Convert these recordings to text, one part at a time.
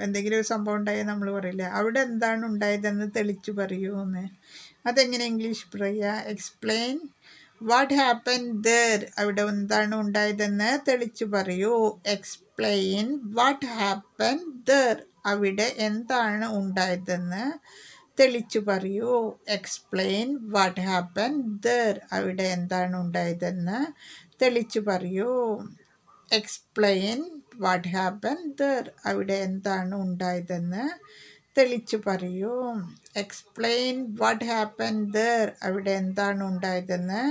എന്തെങ്കിലും ഒരു സംഭവം ഉണ്ടായാൽ നമ്മൾ പറയില്ല? അവിടെ എന്താണ് ഉണ്ടായതെന്ന് തെളിച്ചു പറയൂ എന്ന് അതെങ്ങനെ ഇംഗ്ലീഷ് പറയുക? എക്സ്പ്ലെയിൻ വാട്ട് ഹാപ്പൻ ദർ അവിടെ എന്താണ് ഉണ്ടായതെന്ന് തെളിച്ചു പറയൂ. എക്സ്പ്ലെയിൻ വാട്ട് ഹാപ്പൻ ദർ അവിടെ എന്താണ് ഉണ്ടായതെന്ന് തെളിച്ചു പറയൂ. എക്സ്പ്ലെയിൻ വാട്ട് ഹാപ്പൻ ദർ അവിടെ എന്താണ് ഉണ്ടായതെന്ന് തെളിച്ചു പറയൂ. എക്സ്പ്ലെയിൻ വാട്ട് ഹാപ്പൻ ദർ അവിടെ എന്താണ് ഉണ്ടായതെന്ന് തെളിച്ചു പറയൂ. എക്സ്പ്ലെയിൻ വാട്ട് ഹാപ്പൻ ദർ അവിടെ എന്താണ് ഉണ്ടായതെന്ന്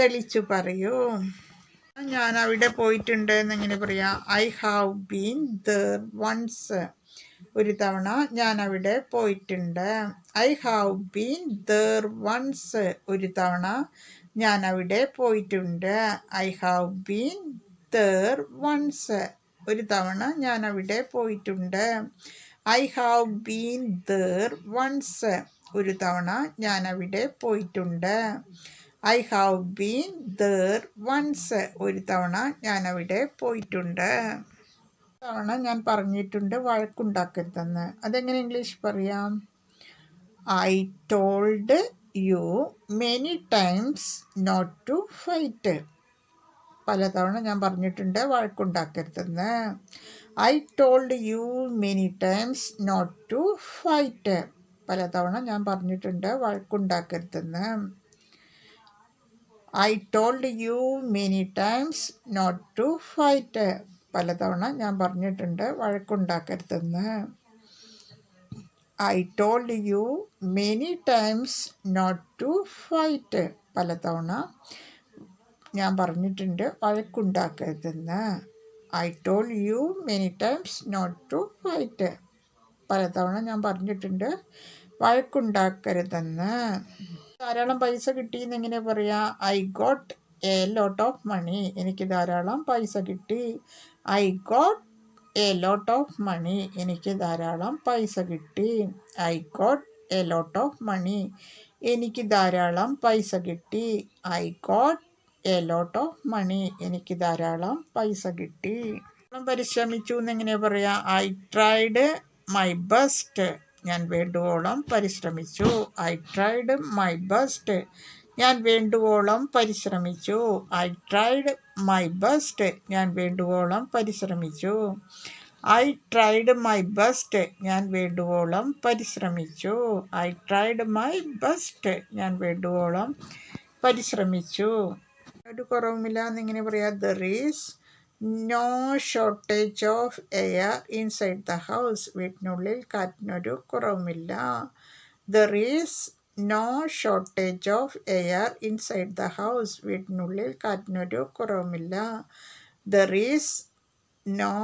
തെളിച്ചു പറയൂ. ഞാൻ അവിടെ പോയിട്ടുണ്ട് എന്നിങ്ങനെ പറയാം. I have been there once ഒരു തവണ ഞാൻ അവിടെ പോയിട്ടുണ്ട്. I have been there once ഒരു തവണ ഞാൻ അവിടെ പോയിട്ടുണ്ട്. I have been there once ഒരു തവണ ഞാൻ അവിടെ പോയിട്ടുണ്ട്. I have been there once ഒരു തവണ ഞാൻ അവിടെ പോയിട്ടുണ്ട്. I have been there once ഒരു തവണ ഞാൻ അവിടെ പോയിട്ടുണ്ട്. തവണ ഞാൻ പറഞ്ഞിട്ടുണ്ട് വഴക്കുണ്ടാക്കരുതെന്ന്. അതെങ്ങനെ ഇംഗ്ലീഷ് പറയാം? I told you many times not to fight പലതവണ ഞാൻ പറഞ്ഞിട്ടുണ്ട് വഴക്കുണ്ടാക്കരുതെന്ന്. I told you many times not to fight പലതവണ ഞാൻ പറഞ്ഞിട്ടുണ്ട് വഴക്കുണ്ടാക്കരുതെന്ന്. I told you many times not to fight പലതവണ ഞാൻ പറഞ്ഞിട്ടുണ്ട് വഴക്കുണ്ടാക്കരുതെന്ന്. I told you many times not to fight പലതവണ ഞാൻ പറഞ്ഞിട്ടുണ്ട് വഴക്കുണ്ടാക്കരുതെന്ന്. I told you many times not to fight പലതവണ ഞാൻ പറഞ്ഞിട്ടുണ്ട് വഴക്കുണ്ടാക്കരുതെന്ന്. ധാരാളം പൈസ കിട്ടിയെന്ന് എങ്ങനെ പറയാം? I got a lot of money എനിക്ക് ധാരാളം പൈസ കിട്ടി. I got a lot of money എനിക്ക് ധാരാളം പൈസ കിട്ടി. I got a lot of money എനിക്ക് ധാരാളം പൈസ കിട്ടി. I got a lot of money എനിക്ക് ധാരാളം പൈസ കിട്ടി. പരിശ്രമിച്ചു എന്നെങ്ങനെ പറയാം? ഐ ട്രൈഡ് മൈ ബെസ്റ്റ് ഞാൻ വേണ്ടുവോളം പരിശ്രമിച്ചു. ഐ ട്രൈഡ് മൈ ബെസ്റ്റ് ഞാൻ വേണ്ടുവോളം പരിശ്രമിച്ചു. ഐ ട്രൈഡ് മൈ ബെസ്റ്റ് ഞാൻ വേണ്ടുവോളം പരിശ്രമിച്ചു. ഐ ട്രൈഡ് മൈ ബെസ്റ്റ് ഞാൻ വേണ്ടുവോളം പരിശ്രമിച്ചു. ഐ ട്രൈഡ് മൈ ബെസ്റ്റ് ഞാൻ വേണ്ടുവോളം പരിശ്രമിച്ചു. ഒരു കുറവുമില്ല എന്നിങ്ങനെ പറയാം there is no shortage of air inside the house വീട്ടിനുള്ളിൽ കാറ്റിനൊരു കുറവുമില്ല. There is no shortage of air inside the house വീട്ടിനുള്ളിൽ കാറ്റിനൊരു കുറവുമില്ല. There is no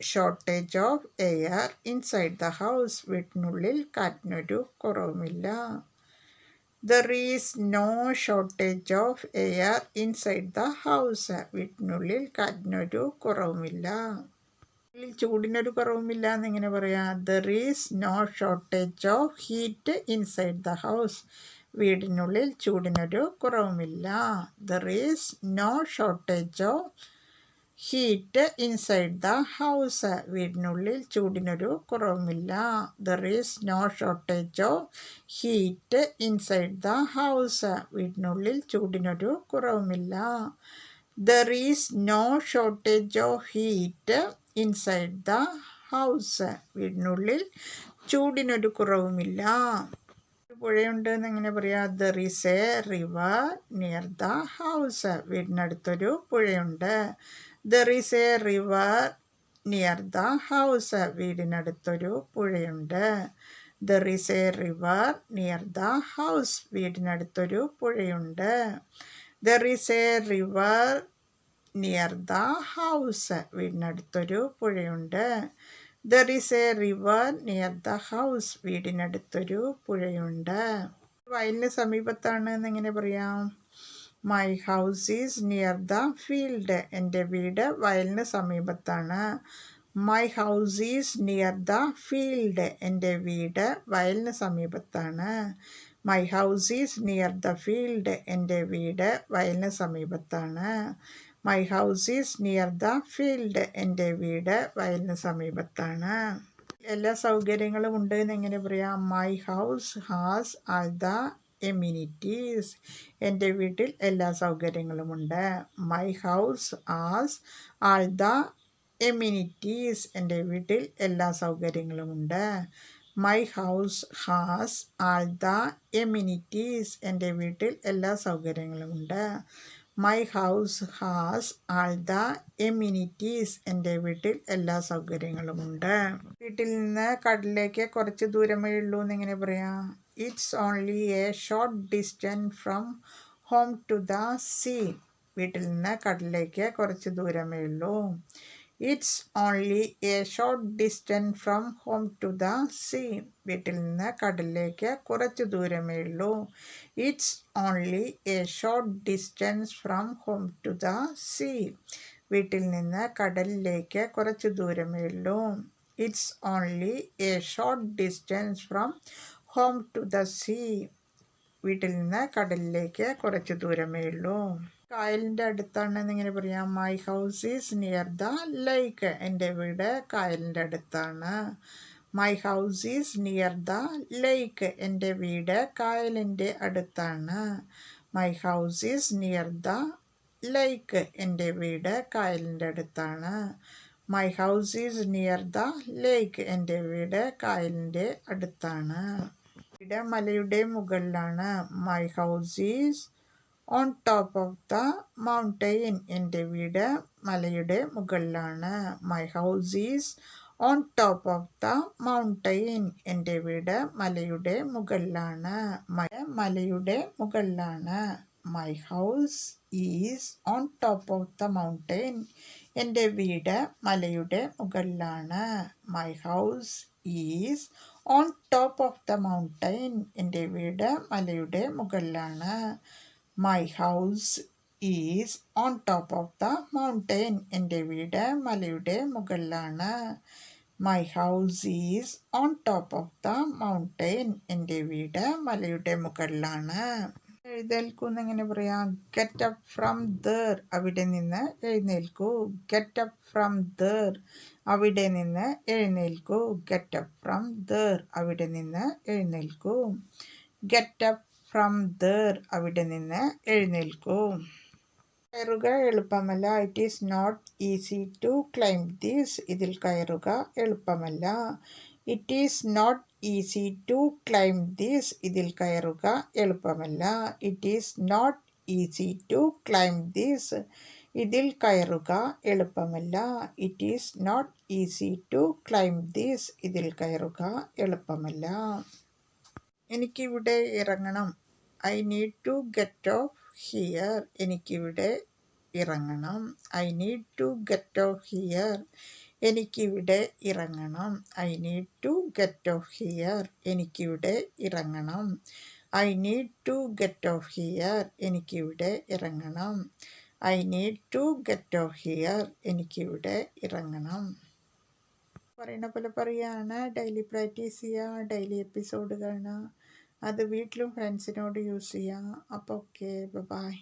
shortage of air inside the house വീട്ടിനുള്ളിൽ കാറ്റിനൊരു കുറവുമില്ല. There is no shortage of air inside the house വീട്ടിനുള്ളിൽ കാറ്റിനൊരു കുറവുമില്ല. ചൂടിനൊരു കുറവുമില്ല എന്നിങ്ങനെ പറയാം. There is no shortage of heat inside the house വീടിനുള്ളിൽ ചൂടിനൊരു കുറവുമില്ല. There is no shortage of heat inside the house. വീടിനുള്ളിൽ ചൂടിനൊരു കുറവുമില്ല. There is no shortage of heat inside the house വീടിനുള്ളിൽ ചൂടിനൊരു കുറവുമില്ല. There is no shortage of heat inside the house വീടിനുള്ളിൽ ചൂടിനൊരു കുറവുമില്ല. പുഴയുണ്ട് എന്നെങ്ങനെ പറയാം? There is a river near the house വീടിനടുത്തൊരു പുഴയുണ്ട്. There is a river near the house വീടിനടുത്തൊരു പുഴയുണ്ട്. There is a river near the house വീടിനടുത്തൊരു പുഴയുണ്ട്. There is a river near the house വീടിനടുത്തൊരു പുഴയുണ്ട്. There is a river near the house വീടിനടുത്തൊരു പുഴയുണ്ട്. വയലിന് സമീപത്താണ് എന്നെങ്ങനെ പറയാം? My house is near the field എന്റെ വീട് വയലിന് സമീപത്താണ്. My house is near the field എന്റെ വീട് വയലിന് സമീപത്താണ്. My house is near the field എന്റെ വീട് വയലിന് സമീപത്താണ്. My house is near the field എന്റെ വീട് വയലിന് സമീപത്താണ്. എല്ലാ സൗകര്യങ്ങളും ഉണ്ട് എന്ന് എങ്ങനെ പറയാം? My house has all the amenities എന്റെ വീട്ടിൽ എല്ലാ സൗകര്യങ്ങളുമുണ്ട്. My house has all the amenities എന്റെ വീട്ടിൽ എല്ലാ സൗകര്യങ്ങളുമുണ്ട്. My house has all the amenities എന്റെ വീട്ടിൽ എല്ലാ സൗകര്യങ്ങളുമുണ്ട്. My house has all the amenities എന്റെ വീട്ടിൽ എല്ലാ സൗകര്യങ്ങളുമുണ്ട് വീട്ടിൽ നിന്ന് കടലിലേക്ക് കുറച്ച് ദൂരമേ ഉള്ളൂ എന്നെങ്ങനെ പറയാം. It's only a short distance from home to the sea വീട്ടിൽ നിന്ന് കടലിലേക്ക് കുറച്ച് ദൂരമേ ഉള്ളൂ. It's only a short distance from home to the sea വീട്ടിൽ നിന്ന് കടലിലേക്ക് കുറച്ച് ദൂരമേ ഉള്ളൂ. It's only a short distance from home to the sea വീട്ടിൽ നിന്ന് കടലിലേക്ക് കുറച്ച് ദൂരമേ ഉള്ളൂ. It's only a short distance from home to the sea വീട്ടിൽ നിന്ന് കടലിലേക്ക് കുറച്ച് ദൂരമേ ഉള്ളൂ. കായലിന്റെ അടുത്താണെന്ന് ഇങ്ങനെ പറയാം my house is near the lake എന്റെ വീട് കായലിന്റെ അടുത്താണ്. My house is near the lake എന്റെ വീട് കായലിന്റെ അടുത്താണ്. My house is near the lake എന്റെ വീട് കായലിന്റെ അടുത്താണ്. My house is near the lake എന്റെ വീട് കായലിന്റെ അടുത്താണ്. ഇവിടെ മലയുടെ മുകളിലാണ്. My house is on top of the mountain എന്റെ വീട് മലയുടെ മുകളിലാണ്. My house is on top of the mountain എന്റെ വീട് മലയുടെ മുകളിലാണ്. മഴ മലയുടെ മുകളിലാണ്. My house is on top of the mountain എന്റെ വീട് മലയുടെ മുകളിലാണ്. My house is on top of the mountain എന്റെ വീട് മലയുടെ മുകളിലാണ്. My house is on top of the mountain എന്റെ വീട് മലയുടെ മുകളിലാണ്. My house is on top of the mountain എന്റെ വീട് മലയുടെ മുകളിലാണ്. എഴുന്നേൽക്കൂ എന്നെങ്ങനെ പറയാം ഗെറ്റ് അപ്പ് ഫ്രം ദർ അവിടെ നിന്ന് എഴുന്നേൽക്കൂ. ഗെറ്റ് അപ്പ് ഫ്രം ദർ അവിടെ നിന്ന് എഴുന്നേൽക്കൂ. ഗെറ്റ് അപ്പ് ഫ്രം ദർ അവിടെ നിന്ന് എഴുന്നേൽക്കൂ. ഗെറ്റ് അപ്പ് ഫ്രം ദർ അവിടെ നിന്ന് എഴുന്നേൽക്കൂ. കയറുക എളുപ്പമല്ല. It is not easy to climb these ഇതിൽ കയറുക എളുപ്പമല്ല. It is not easy to climb these ഇതിൽ കയറുക എളുപ്പമല്ല. It is not easy to climb these ഇതിൽ കയറുക എളുപ്പമല്ല. It is not easy to climb these ഇതിൽ കയറുക എളുപ്പമല്ല. എനിക്കിവിടെ ഇറങ്ങണം. I need to get off here. എനിക്കിവിടെ ഇറങ്ങണം. I need to get off here. എനിക്കിവിടെ ഇറങ്ങണം. I need to get off here. എനിക്കിവിടെ ഇറങ്ങണം. I need to get off here. എനിക്കിവിടെ ഇറങ്ങണം. I need to get off here. എനിക്കിവിടെ ഇറങ്ങണം. പറയുന്ന പോലെ പറയുകയാണ് ഡെയിലി പ്രാക്ടീസ് ചെയ്യുക. ഡെയിലി എപ്പിസോഡ് കാണുക അത് വീട്ടിലും ഫ്രണ്ട്സിനോട് യൂസ് ചെയ്യാം. അപ്പോൾ ഓക്കെ ബൈ